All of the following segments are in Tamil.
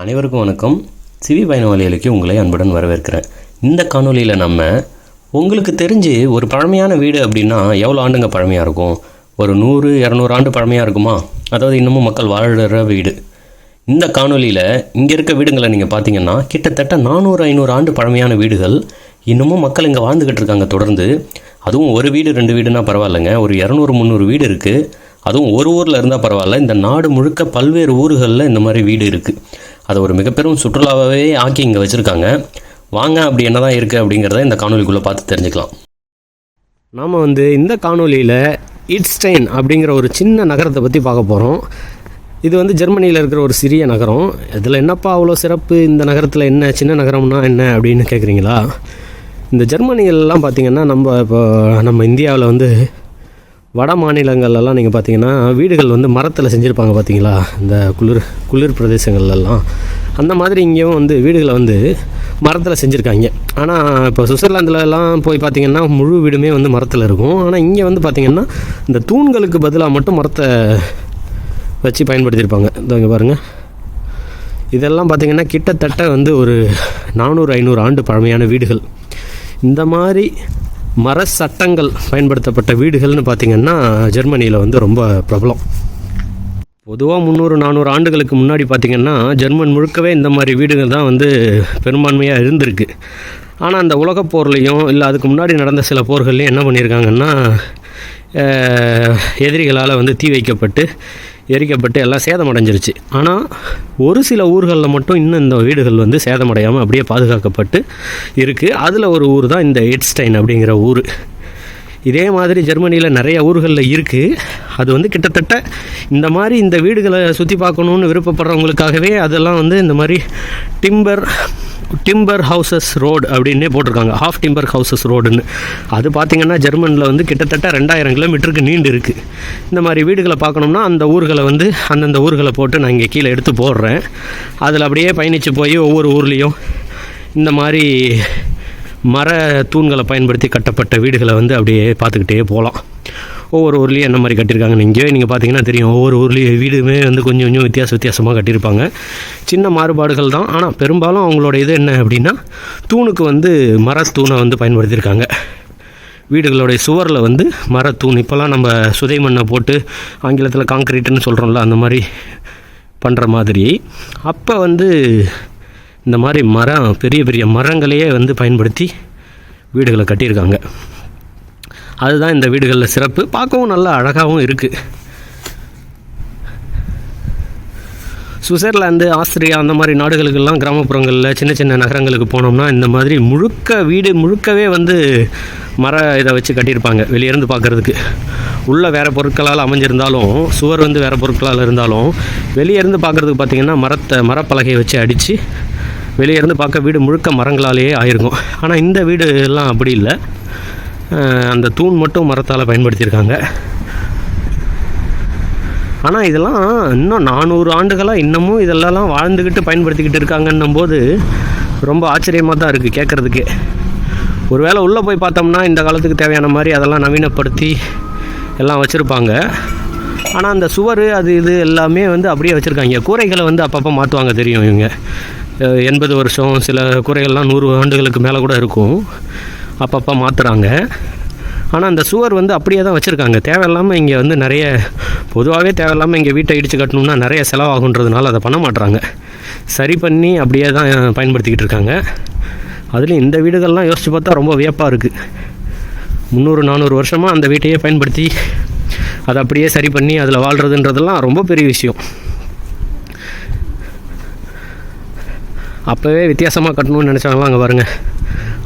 அனைவருக்கும் வணக்கம். சிவி பயணவாளிகளுக்கு உங்களை அன்புடன் வரவேற்கிறேன். இந்த காணொலியில் நம்ம உங்களுக்கு தெரிஞ்சு ஒரு பழமையான வீடு அப்படின்னா எவ்வளோ ஆண்டுங்க பழமையாக இருக்கும்? ஒரு நூறு இரநூறு ஆண்டு பழமையாக இருக்குமா? அதாவது இன்னமும் மக்கள் வாழ்கிற வீடு. இந்த காணொளியில் இங்கே இருக்க வீடுங்களை நீங்கள் பார்த்தீங்கன்னா கிட்டத்தட்ட நானூறு ஐநூறு ஆண்டு பழமையான வீடுகள் இன்னமும் மக்கள் இங்கே வாழ்ந்துக்கிட்டு இருக்காங்க தொடர்ந்து. அதுவும் ஒரு வீடு ரெண்டு வீடுனா பரவாயில்லைங்க. ஒரு இரநூறு முந்நூறு வீடு இருக்குது அதுவும் ஒரு ஊரில் இருந்தால் பரவாயில்ல. இந்த நாடு முழுக்க பல்வேறு ஊர்களில் இந்த மாதிரி வீடு இருக்குது அதை ஒரு மிகப்பெரும் சுற்றுலாவாகவே ஆக்கி இங்கே வச்சுருக்காங்க. வாங்க அப்படி என்ன தான் இருக்குது அப்படிங்கிறத இந்த காணொலிக்குள்ளே பார்த்து தெரிஞ்சுக்கலாம். நாம் வந்து இந்த காணொலியில் இட்ஸ்டைன் அப்படிங்கிற ஒரு சின்ன நகரத்தை பற்றி பார்க்க போகிறோம் இது வந்து ஜெர்மனியில் இருக்கிற ஒரு சிறிய நகரம். இதில் என்னப்பா அவ்வளோ சிறப்பு? இந்த நகரத்தில் என்ன? சின்ன நகரம்னா என்ன? அப்படின்னு கேட்குறீங்களா இந்த ஜெர்மனியிலலாம் பார்த்திங்கன்னா நம்ம இப்போ நம்ம இந்தியாவில் வந்து வட மாநிலங்கள்லாம் நீங்கள் பார்த்தீங்கன்னா வீடுகள் வந்து மரத்தில் செஞ்சுருப்பாங்க பார்த்தீங்களா இந்த குளிர் குளிர் பிரதேசங்கள்லாம் அந்த மாதிரி இங்கேயும் வந்து வீடுகளை வந்து மரத்தில் செஞ்சுருக்காங்க. ஆனால் இப்போ சுவிட்சர்லாந்துலலாம் போய் பார்த்தீங்கன்னா முழு வீடுமே வந்து மரத்தில் இருக்கும். ஆனால் இங்கே வந்து பார்த்தீங்கன்னா இந்த தூண்களுக்கு பதிலாக மட்டும் மரத்தை வச்சு பயன்படுத்தியிருப்பாங்க. இங்கே பாருங்கள் இதெல்லாம் பார்த்திங்கன்னா கிட்டத்தட்ட வந்து ஒரு நானூறு ஐநூறு ஆண்டு பழமையான வீடுகள். இந்த மாதிரி மர சட்டங்கள் பயன்படுத்தப்பட்ட வீடுகள்னு பார்த்திங்கன்னா ஜெர்மனியில் வந்து ரொம்ப பிரபலம். பொதுவாக முந்நூறு நானூறு ஆண்டுகளுக்கு முன்னாடி பார்த்திங்கன்னா ஜெர்மன் முழுக்கவே இந்த மாதிரி வீடுகள் தான் வந்து பெரும்பான்மையாக இருந்திருக்கு. ஆனால் அந்த உலகப் போர்லேயும் இல்லை அதுக்கு முன்னாடி நடந்த சில போர்கள்லையும் என்ன பண்ணியிருக்காங்கன்னா எதிரிகளால் வந்து தீ வைக்கப்பட்டு எரிக்கப்பட்டு எல்லாம் சேதமடைஞ்சிருச்சு. ஆனால் ஒரு சில ஊர்களில் மட்டும் இன்னும் இந்த வீடுகள் வந்து சேதமடையாமல் அப்படியே பாதுகாக்கப்பட்டு இருக்குது அதில் ஒரு ஊர் தான் இந்த எட்ஸ்டைன் அப்படிங்கிற ஊர். இதே மாதிரி ஜெர்மனியில் நிறைய ஊர்களில் இருக்குது அது வந்து கிட்டத்தட்ட இந்த மாதிரி இந்த வீடுகளை சுற்றி பார்க்கணுன்னு விருப்பப்படுறவங்களுக்காகவே அதெல்லாம் வந்து இந்த மாதிரி டிம்பர் டிம்பர் ஹவுசஸ் ரோடு அப்படின்னே போட்டிருக்காங்க. ஹாஃப் டிம்பர் ஹவுசஸ் ரோடுன்னு அது பார்த்திங்கன்னா ஜெர்மனியில் வந்து கிட்டத்தட்ட ரெண்டாயிரம் கிலோமீட்டருக்கு நீண்டு இருக்குது இந்த மாதிரி வீடுகளை பார்க்கணும்னா அந்த ஊர்களை வந்து அந்தந்த ஊர்களை போட்டு நான் இங்கே கீழே எடுத்து போடுறேன். அதில் அப்படியே பயணித்து போய் ஒவ்வொரு ஊர்லேயும் இந்த மாதிரி மர தூண்களை பயன்படுத்தி கட்டப்பட்ட வீடுகளை வந்து அப்படியே பார்த்துக்கிட்டே போகலாம் ஒவ்வொரு ஊர்லேயும் என்ன மாதிரி கட்டியிருக்காங்க இங்கேயே நீங்கள் பார்த்தீங்கன்னா தெரியும். ஒவ்வொரு ஊர்லேயும் வீடுமே வந்து கொஞ்சம் கொஞ்சம் வித்தியாச வித்தியாசமாக கட்டியிருப்பாங்க. சின்ன மாறுபாடுகள் தான். ஆனால் பெரும்பாலும் அவங்களோட இது என்ன அப்படின்னா தூணுக்கு வந்து மரத்தூணை வந்து பயன்படுத்தியிருக்காங்க. வீடுகளுடைய சுவரில் வந்து மரத்தூண் இப்போல்லாம் நம்ம சுதை மண்ணை போட்டு ஆங்கிலத்தில் காங்க்ரீட்டுன்னு சொல்கிறோம்ல அந்த மாதிரி பண்ணுற மாதிரி. அப்போ வந்து இந்த மாதிரி மரம் பெரிய பெரிய மரங்களையே வந்து பயன்படுத்தி வீடுகளை கட்டியிருக்காங்க. அதுதான் இந்த வீடுகளில் சிறப்பு. பார்க்கவும் நல்லா அழகாகவும் இருக்குது சுவிட்சர்லாந்து ஆஸ்திரியா அந்த மாதிரி நாடுகளுக்கெல்லாம் கிராமப்புறங்களில் சின்ன சின்ன நகரங்களுக்கு போனோம்னா இந்த மாதிரி முழுக்க வீடு முழுக்கவே வந்து மர இதை வச்சு கட்டியிருப்பாங்க வெளியேருந்து பார்க்குறதுக்கு. உள்ளே வேறு பொருட்களால் அமைஞ்சிருந்தாலும் சுவர் வந்து வேறு பொருட்களால் இருந்தாலும் வெளியேருந்து பார்க்குறதுக்கு பார்த்திங்கன்னா மரத்தை மரப்பலகையை வச்சு அடித்து வெளியேருந்து பார்க்க வீடு முழுக்க மரங்களாலேயே ஆயிருக்கும். ஆனால் இந்த வீடு எல்லாம் அப்படி இல்லை. அந்த தூண் மட்டும் மரத்தால் பயன்படுத்தியிருக்காங்க. ஆனால் இதெல்லாம் இன்னும் நானூறு ஆண்டுகளாக இன்னமும் இதெல்லாம் வாழ்ந்துக்கிட்டு பயன்படுத்திக்கிட்டு இருக்காங்கன்னும் போது ரொம்ப ஆச்சரியமாக தான் இருக்குது கேட்குறதுக்கு ஒருவேளை உள்ளே போய் பார்த்தோம்னா இந்த காலத்துக்கு தேவையான மாதிரி அதெல்லாம் நவீனப்படுத்தி எல்லாம் வச்சுருப்பாங்க. ஆனால் அந்த சுவர் அது இது எல்லாமே வந்து அப்படியே வச்சுருக்காங்க. கூரைகளை வந்து அப்பப்போ மாற்றுவாங்க தெரியும் இவங்க. எண்பது வருஷம் சில கூரைகள்லாம் நூறு ஆண்டுகளுக்கு மேலே கூட இருக்கும். அப்பப்போ மாற்றுறாங்க ஆனால் அந்த சுவர் வந்து அப்படியே தான் வச்சுருக்காங்க. தேவையில்லாமல் இங்கே வந்து நிறைய பொதுவாகவே தேவையில்லாமல் இங்கே வீட்டை இடித்து கட்டணும்னா நிறைய செலவாகுன்றதுனால அதை பண்ண மாட்றாங்க. சரி பண்ணி அப்படியே தான் பயன்படுத்திக்கிட்டு இருக்காங்க. அதுலேயும் இந்த வீடுகள்லாம் யோசித்து பார்த்தா ரொம்ப வியப்பாக இருக்குது முந்நூறு நானூறு வருஷமாக அந்த வீட்டையே பயன்படுத்தி அதை அப்படியே சரி பண்ணி அதில் வாழ்கிறதுன்றதெல்லாம் ரொம்ப பெரிய விஷயம். அப்போவே வித்தியாசமாக கட்டணும்னு நினச்சாங்களாம் அங்கே பாருங்கள்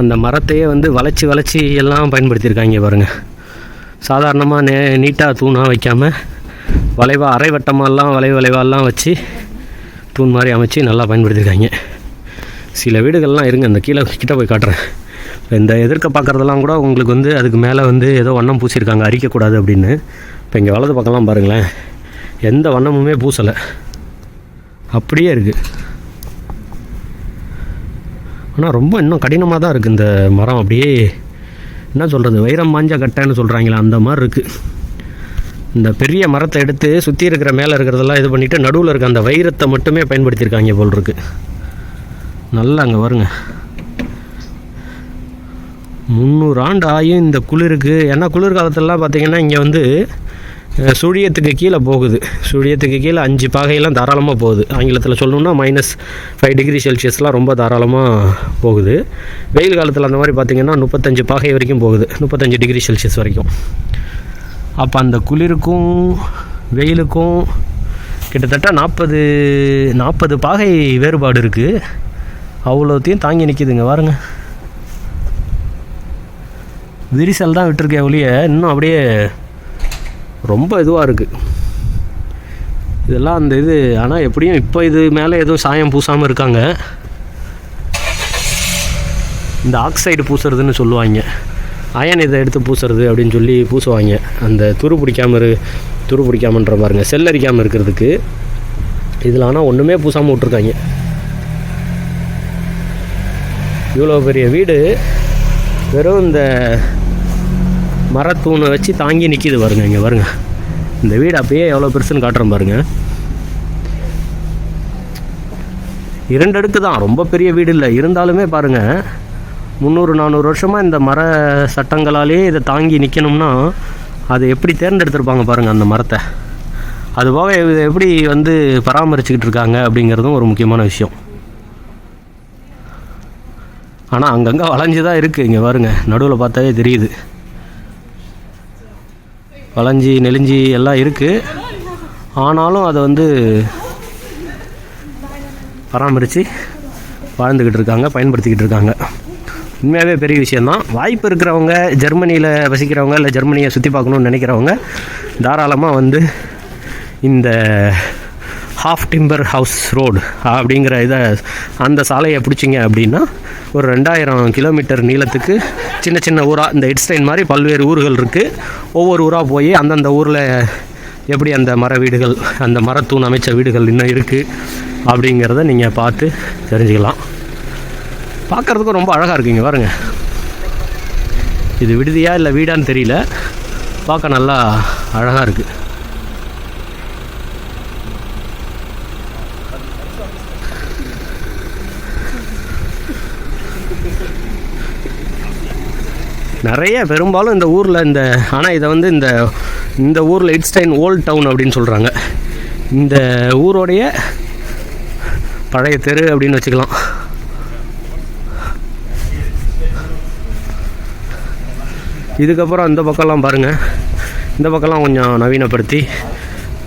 அந்த மரத்தையே வந்து வளைச்சி வளைச்சி எல்லாம் பயன்படுத்தியிருக்காங்க பாருங்கள் சாதாரணமாக நே நீட்டாக தூணாக வைக்காமல் வளைவாக அரை வட்டமாலாம் வளைவு வளைவாலாம் வச்சு தூண் மாதிரி அமைச்சு நல்லா பயன்படுத்தியிருக்காங்க. சில வீடுகள்லாம் இருங்க இந்த கீழே கிட்டே போய் காட்டுறேன். இந்த எதிர்க்க பார்க்குறதெல்லாம் கூட உங்களுக்கு வந்து அதுக்கு மேலே வந்து ஏதோ வண்ணம் பூசியிருக்காங்க அரிக்கக்கூடாது அப்படின்னு. இப்போ இங்கே வலது பக்கம்லாம் பாருங்களேன். எந்த வண்ணமுமே பூசலை. அப்படியே இருக்குது ஆனால் ரொம்ப இன்னும் கடினமாக தான் இருக்குது இந்த மரம். அப்படியே என்ன சொல்கிறது வைரம் மாஞ்ச கட்டைன்னு சொல்கிறாங்களா அந்த மாதிரி இருக்குது இந்த பெரிய மரத்தை எடுத்து சுற்றி இருக்கிற மேலே இருக்கிறதெல்லாம் இது பண்ணிவிட்டு நடுவில் இருக்க அந்த வைரத்தை மட்டுமே பயன்படுத்தியிருக்காங்க போல் இருக்கு. நல்லா அங்கே வருங்க. முந்நூறு ஆண்டு ஆயும் இந்த குளிருக்கு. ஏன்னா குளிர்காலத்துலலாம் பார்த்தீங்கன்னா இங்கே வந்து சுழியத்துக்கு கீழே போகுது. சுழியத்துக்கு கீழே அஞ்சு பாகையெல்லாம் தாராளமாக போகுது. ஆங்கிலத்தில் சொல்லணும்னா மைனஸ் ஃபைவ் டிகிரி செல்சியஸ்லாம் ரொம்ப தாராளமாக போகுது. வெயில் காலத்தில் அந்த மாதிரி பார்த்திங்கன்னா முப்பத்தஞ்சு பாகை வரைக்கும் போகுது. முப்பத்தஞ்சு டிகிரி செல்சியஸ் வரைக்கும். அப்போ அந்த குளிருக்கும் வெயிலுக்கும் கிட்டத்தட்ட நாற்பது நாற்பது பாகை வேறுபாடு இருக்குது அவ்வளோத்தையும் தாங்கி நிற்கிதுங்க பாருங்க. விரிசல் தான் விட்டுருக்கேன் ஒழிய இன்னும் அப்படியே ரொம்ப இதுவாக இருக்குது இதெல்லாம் அந்த இது ஆனால் எப்படியும் இப்போ இது மேலே எதுவும் சாயம் பூசாமல் இருக்காங்க. இந்த ஆக்சைடு பூசுறதுன்னு சொல்லுவாங்க. அயன் இதை எடுத்து பூசுறது அப்படின்னு சொல்லி பூசுவாங்க. அந்த துரு பிடிக்காம இரு துரு பிடிக்காமன்ற பாருங்க செல்லரிக்காமல் இருக்கிறதுக்கு. இதில் ஆனால் ஒன்றுமே பூசாமல் விட்ருக்காங்க இவ்வளோ பெரிய வீடு. வெறும் இந்த மரத்தூணை வச்சு தாங்கி நிற்கிது பாருங்க இங்கே பாருங்க. இந்த வீடு அப்படியே எவ்வளோ பெருசுன்னு காட்டுறேன் பாருங்க. இரண்டு அடுக்கு தான் ரொம்ப பெரிய வீடு இல்லை. இருந்தாலுமே பாருங்க முந்நூறு நானூறு வருஷமாக இந்த மர சட்டங்களாலே இதை தாங்கி நிற்கணும்னா அதை எப்படி தேர்ந்தெடுத்திருப்பாங்க பாருங்கள் அந்த மரத்தை. அது போக இதை எப்படி வந்து பராமரிச்சுக்கிட்டு இருக்காங்க அப்படிங்கிறதும் ஒரு முக்கியமான விஷயம். ஆனால் அங்கங்கே வளைஞ்சு தான் இருக்குது இங்கே பாருங்க நடுவில் பார்த்தாவே தெரியுது. வளைஞ்சி நெளிஞ்சி எல்லாம் இருக்குது ஆனாலும் அதை வந்து பராமரித்து வாழ்ந்துக்கிட்டு இருக்காங்க பயன்படுத்திக்கிட்டு இருக்காங்க. உண்மையாகவே பெரிய விஷயந்தான் வாய்ப்பு இருக்கிறவங்க ஜெர்மனியில் வசிக்கிறவங்க இல்லை ஜெர்மனியை சுற்றி பார்க்கணுன்னு நினைக்கிறவங்க தாராளமாக வந்து இந்த ஹாஃப் டிம்பர் ஹவுஸ் ரோடு அப்படிங்கிற இதை அந்த சாலையை பிடிச்சிங்க அப்படின்னா ஒரு ரெண்டாயிரம் கிலோமீட்டர் நீளத்துக்கு சின்ன சின்ன ஊராக இந்த இட்ஸ்டைன் மாதிரி பல்வேறு ஊர்கள் இருக்குது ஒவ்வொரு ஊராக போய் அந்தந்த ஊரில் எப்படி அந்த மர வீடுகள் அந்த மரத்தூண் அமைச்ச வீடுகள் இன்னும் இருக்குது அப்படிங்கிறத நீங்கள் பார்த்து தெரிஞ்சுக்கலாம். பார்க்குறதுக்கும் ரொம்ப அழகாக இருக்குங்க பாருங்கள் இது விடுதியா இல்லை வீடான்னு தெரியல. பார்க்க நல்லா அழகாக இருக்குது நிறைய பெரும்பாலும் இந்த ஊரில் இந்த ஆனால் இதை வந்து இந்த இந்த ஊரில் இட்ஸ்டைன் ஓல்ட் டவுன் அப்படின்னு சொல்கிறாங்க இந்த ஊரோடைய பழைய தெரு அப்படின்னு வச்சுக்கலாம். இதுக்கப்புறம் அந்த பக்கம்லாம் பாருங்கள் இந்த பக்கம்லாம் கொஞ்சம் நவீனப்படுத்தி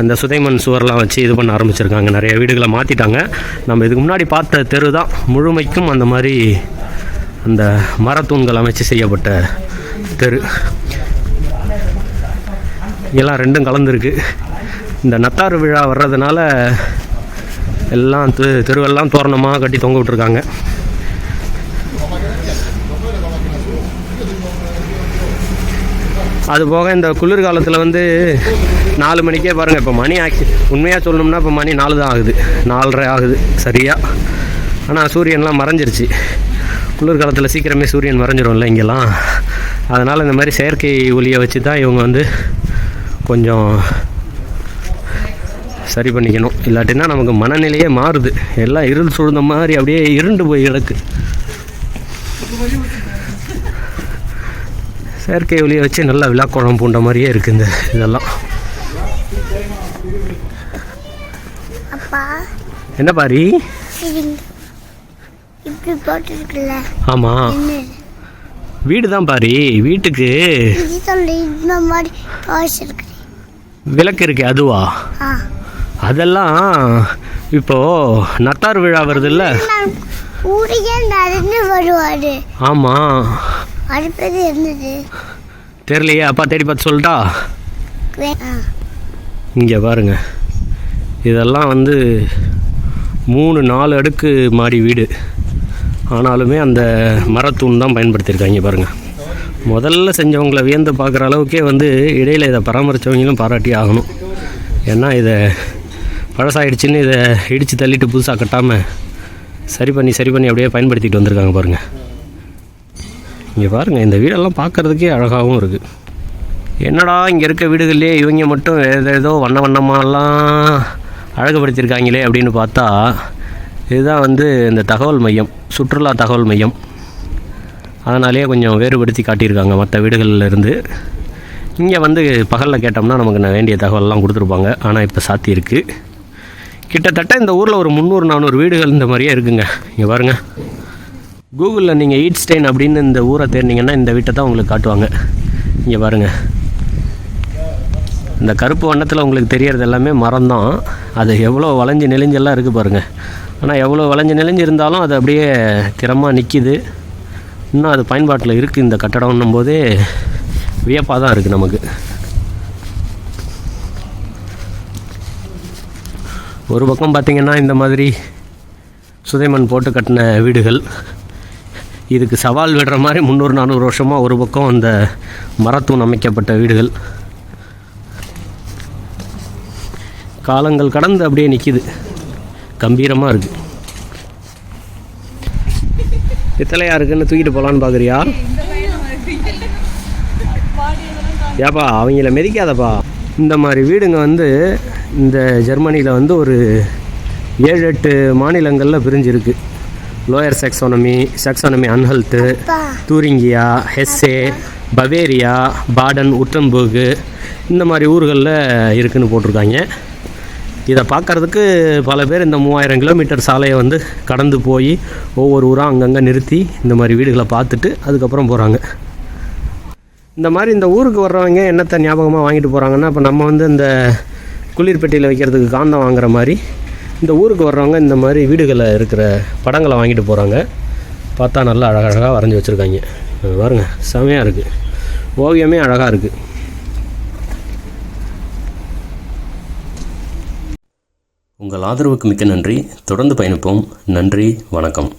அந்த சுதைமன் சுவர்லாம் வச்சு இது பண்ண ஆரம்பிச்சிருக்காங்க. நிறைய வீடுகளை மாற்றிட்டாங்க நம்ம இதுக்கு முன்னாடி பார்த்த தெரு தான் முழுமைக்கும் அந்த மாதிரி அந்த மரத்தூண்கள் அமைச்சு செய்யப்பட்ட தெரு. எல்லாம் ரெண்டும் கலந்துருக்கு. இந்த நத்தாறு விழா வர்றதுனால எல்லாம் தெ தெருவெல்லாம் தோரணமாக கட்டி தொங்க விட்டுருக்காங்க. அது போக இந்த குளிர்காலத்தில் வந்து நாலு மணிக்கே பாருங்கள் இப்போ மணி ஆச்சு உண்மையாக சொல்லணும்னா இப்போ மணி நாலு தான் ஆகுது. நாலரை ஆகுது சரியாக ஆனால் சூரியன்லாம் மறைஞ்சிருச்சு. குளிர்காலத்தில் சீக்கிரமே சூரியன் மறைஞ்சிரும்ல இங்கெல்லாம். அதனால் இந்த மாதிரி செயற்கை ஒளியை வச்சு தான் இவங்க வந்து கொஞ்சம் சரி பண்ணிக்கணும். இல்லாட்டினா நமக்கு மனநிலையே மாறுது. எல்லாம் இருள் சூழ்ந்த மாதிரி அப்படியே இருண்டு போய் கிடக்கு. செயற்கை ஒளியை வச்சு நல்லா விழாக்கோளம் பூண்ட மாதிரியே இருக்குது இந்த இதெல்லாம். என்ன பாரி இப்படி போட்டுருக்குல்ல. ஆமாம் வீடு தான் பாரி வீட்டுக்கு இந்த மாதிரி விளக்கு இருக்கு அதுவா? அதெல்லாம் இப்போ நத்தார் விழா நான் ஊரையே நடந்து வருவாரு. பேர் இருந்தது. தெரியலையே அப்பா தேடி பார்த்து சொல்லிட்டா? இங்கே பாருங்க. இதெல்லாம் வந்து மூணு நாலு அடுக்கு மாடி வீடு. ஆனாலுமே அந்த மரத்தூண் தான் பயன்படுத்தியிருக்காங்க பாருங்கள் முதல்ல செஞ்சவங்கள வியந்து பார்க்குற அளவுக்கே வந்து இடையில் இதை பராமரித்தவங்களும் பாராட்டி ஆகணும். ஏன்னா இதை பழசாயிடுச்சுன்னு இதை இடித்து தள்ளிட்டு புதுசாக கட்டாமல் சரி பண்ணி சரி பண்ணி அப்படியே பயன்படுத்திட்டு வந்திருக்காங்க பாருங்கள் இங்கே பாருங்கள் இந்த வீடெல்லாம் பார்க்குறதுக்கே அழகாகவும் இருக்குது என்னடா இங்கே இருக்க வீடுகள்லேயே இவங்க மட்டும் ஏதோ வண்ண வண்ணமாலாம் அழகுபடுத்தியிருக்காங்களே அப்படின்னு பார்த்தா இதுதான் வந்து இந்த தகவல் மையம் சுற்றுலா தகவல் மையம். அதனாலேயே கொஞ்சம் வேறுபடுத்தி காட்டியிருக்காங்க மற்ற வீடுகளில் இருந்து. இங்கே வந்து பகலில் கேட்டோம்னா நமக்கு நான் வேண்டிய தகவல்லாம் கொடுத்துருப்பாங்க. ஆனால் இப்போ சாத்தி இருக்குது கிட்டத்தட்ட இந்த ஊரில் ஒரு முந்நூறு நானூறு வீடுகள் இந்த மாதிரியே இருக்குங்க. இங்கே பாருங்கள் கூகுளில் நீங்கள் ஈட்ஸ்டைன் அப்படின்னு இந்த ஊரை தேடினீங்கன்னா இந்த வீட்டை தான் உங்களுக்கு காட்டுவாங்க. இங்கே பாருங்கள் இந்த கருப்பு வண்ணத்தில் உங்களுக்கு தெரியறது எல்லாமே மரம் தான் அது எவ்வளோ வளைஞ்சு நெளிஞ்செல்லாம் இருக்குது பாருங்கள் ஆனால் எவ்வளோ வளைஞ்சு நெளிஞ்சு இருந்தாலும் அது அப்படியே திறமாக நிற்கிது இன்னும் அது பயன்பாட்டில் இருக்குது இந்த கட்டடம்னும் போதே. வியப்பாக தான் இருக்குது நமக்கு. ஒரு பக்கம் பார்த்திங்கன்னா இந்த மாதிரி சுதைமண் போட்டு கட்டின வீடுகள். இதுக்கு சவால் விடுற மாதிரி முந்நூறு நானூறு வருஷமாக ஒரு பக்கம் அந்த மரத்தூண் அமைக்கப்பட்ட வீடுகள். காலங்கள் கடந்து அப்படியே நிற்கிது கம்பீரமாக இருக்குது பித்தளையா இருக்குன்னு தூக்கிட்டு போகலான்னு பார்க்குறியா ஏப்பா அவங்கள மிதிக்காதப்பா. இந்த மாதிரி வீடுங்க வந்து இந்த ஜெர்மனியில் வந்து ஒரு ஏழு எட்டு மாநிலங்களில் பிரிஞ்சிருக்கு. லோயர் செக்ஸானமி செக்ஸானமி அப்பா. தூரிங்கியா ஹெஸ்ஸே பவேரியா பாடன் உட்டன்பர்கு இந்த மாதிரி ஊர்களில் இருக்குன்னு போட்டிருக்காங்க. இதை பார்க்கறதுக்கு பல பேர் இந்த மூவாயிரம் கிலோமீட்டர் சாலையை வந்து கடந்து போய் ஒவ்வொரு ஊராக அங்கங்கே நிறுத்தி இந்த மாதிரி வீடுகளை பார்த்துட்டு அதுக்கப்புறம் போகிறாங்க இந்த மாதிரி இந்த ஊருக்கு வர்றவங்க என்னத்தை ஞாபகமாக வாங்கிட்டு போகிறாங்கன்னா இப்போ நம்ம வந்து இந்த குளிர்பெட்டியில் வைக்கிறதுக்கு காந்தம் வாங்குற மாதிரி இந்த ஊருக்கு வர்றவங்க இந்த மாதிரி வீடுகளை இருக்கிற படங்களை வாங்கிட்டு போகிறாங்க பார்த்தா நல்லா அழகழகாக வரைஞ்சி வச்சுருக்காங்க. பாருங்கள் செமையாக இருக்குது ஓவியமே அழகாக இருக்குது உங்கள் ஆதரவுக்கு மிக்க நன்றி. தொடர்ந்து பயணிப்போம். நன்றி வணக்கம்.